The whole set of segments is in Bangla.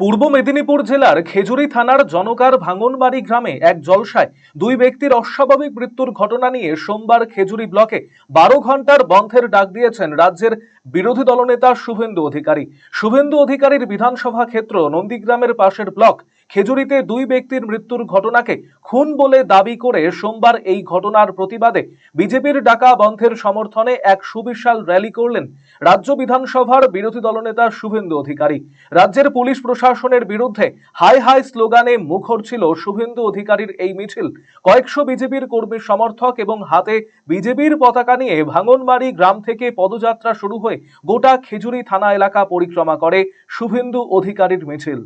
পূর্ব মেদিনীপুর জেলার খেজুরি থানার জনকার ভাঙনবাড়ি গ্রামে এক জলসায় দুই ব্যক্তির অস্বাভাবিক মৃত্যুর ঘটনা নিয়ে সোমবার খেজুরি ব্লকে বারো ঘণ্টার বন্ধের ডাক দিয়েছেন রাজ্যের বিরোধী দলনেতা শুভেন্দু অধিকারী। শুভেন্দু অধিকারীর বিধানসভা ক্ষেত্র নন্দীগ্রামের পাশের ব্লক খেজুরিতে দুই ব্যক্তির মৃত্যুর ঘটনাকে খুন বলে দাবি করে সোমবার এই ঘটনার প্রতিবাদে বিজেপির ডাকা বন্ধের সমর্থনে এক সুবিশাল র্যালি করলেন রাজ্য বিধানসভার বিরোধী দলনেতা শুভেন্দু অধিকারী। রাজ্যের পুলিশ প্রশাসনের বিরুদ্ধে হাই হাই স্লোগানে মুখর ছিল শুভেন্দু অধিকারীর এই মিছিল। কয়েকশো বিজেপির কর্মী সমর্থক এবং হাতে বিজেপির পতাকা নিয়ে ভাঙনবাড়ি গ্রাম থেকে পদযাত্রা শুরু হয়ে গোটা খেজুরি থানা এলাকা পরিক্রমা করে শুভেন্দু অধিকারীর মিছিল।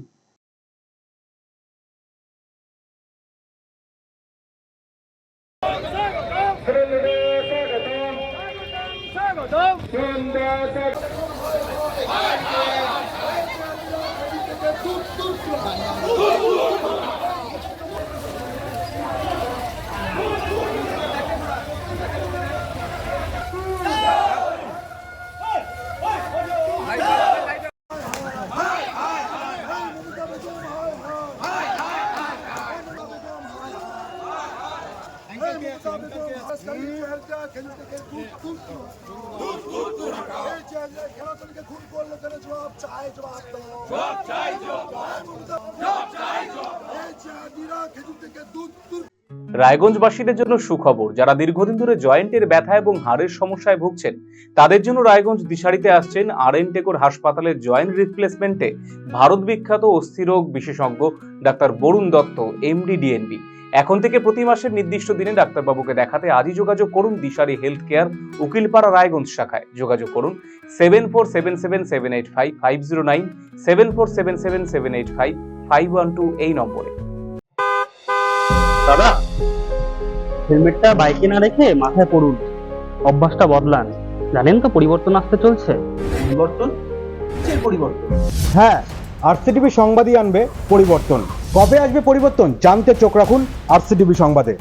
সুন্দর রায়গঞ্জবাসীদের জন্য সুখবর, যারা দীর্ঘদিন ধরে জয়েন্টের ব্যথা এবং হাড়ের সমস্যায় ভুগছেন, তাদের জন্য রায়গঞ্জ দিশারিতে আসছেন আর এন টেকোর হাসপাতালের জয়েন্ট রিপ্লেসমেন্টে ভারত বিখ্যাত অস্থিরোগ বিশেষজ্ঞ doctor Barun Dutta, MD, DNB. এখন থেকে প্রতি মাসের নির্দিষ্ট দিনে ডাক্তারবাবুকে দেখাতে আজই যোগাযোগ করুন দিশারি হেলথ কেয়ার উকিলপাড়া রায়গঞ্জ শাখায়। যোগাযোগ করুন seven four seven seven seven eight five five zero nine seven four seven seven seven eight five five one two এই নম্বরে। দাদা হেলমেটটা বাইকে না রেখে মাথায় পড়ুন। অভ্যাসটা বদলান। জানেন তো পরিবর্তন আসতে চলছে? পরিবর্তন? পরিবর্তন? হ্যাঁ। আরসিটিভি সংবাদই আনবে পরিবর্তন। কবে আসবে পরিবর্তন জানতে চোখ রাখুন আর আরসিটিভি সংবাদে।